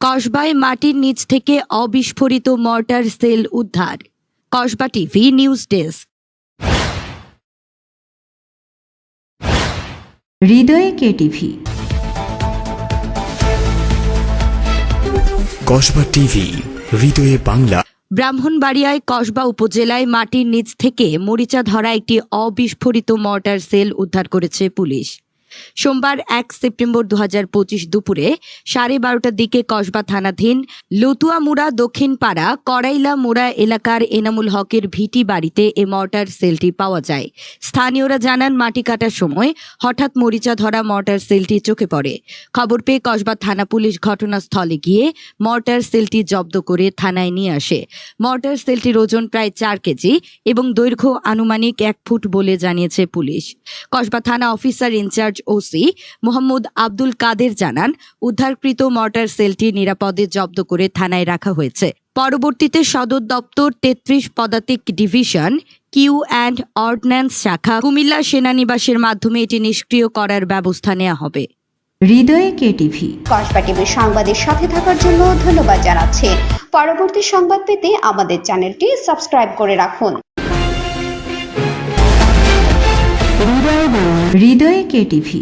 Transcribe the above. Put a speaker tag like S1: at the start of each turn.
S1: কসবায় মাটির নিচ থেকে অবিস্ফোরিত মর্টার সেল উদ্ধার। Kasba TV news desk.
S2: হৃদয়ে কে টিভি?
S3: কসবা টিভি হৃদয়ে বাংলা।
S1: ব্রাহ্মণবাড়িয়ায় কসবা উপজেলায় মাটির নিচ থেকে মরিচা ধরা একটি অবিস্ফোরিত মর্টার সেল উদ্ধার করেছে পুলিশ। সোমবার এক সেপ্টেম্বর দু হাজার পঁচিশ দুপুরে সাড়ে বারোটার দিকে কসবা থানাধীন লতুয়ামুড়া দক্ষিণ পাড়া করাইলা মুড়া এলাকার এনামুল হকের ভিটি বাড়িতে এ মর্টার সেলটি পাওয়া যায়। স্থানীয়রা জানান, মাটি কাটার সময় হঠাৎ মরিচা ধরা মর্টার সেলটি চোখে পড়ে। খবর পেয়ে কসবা থানা পুলিশ ঘটনাস্থলে গিয়ে মর্টার সেলটি জব্দ করে থানায় নিয়ে আসে। মর্টার সেলটির ওজন প্রায় চার কেজি এবং দৈর্ঘ্য আনুমানিক এক ফুট বলে জানিয়েছে পুলিশ। কসবা থানা officer in charge OC Mohammad Abdul Kader জানান উদ্ধারকৃত মর্টার সেলটি নিরাপদে জব্দ করে থানায় রাখা হয়েছে। পরবর্তীতে সদর দপ্তর তেত্রিশ পদাতিক ডিভিশন কিউ অ্যান্ড অর্ডন্যান্স শাখা কুমিল্লা সেনানিবাসের মাধ্যমে এটি নিষ্ক্রিয় করার ব্যবস্থা নেওয়া হবে।
S2: হৃদয়ে কেটিভি
S4: কসবা টিভির সংবাদের সাথে থাকার জন্য ধন্যবাদ জানাচ্ছি। পরবর্তী সংবাদ পেতে আমাদের চ্যানেলটি সাবস্ক্রাইব করে রাখুন।
S2: হৃদয়ে কেটিভি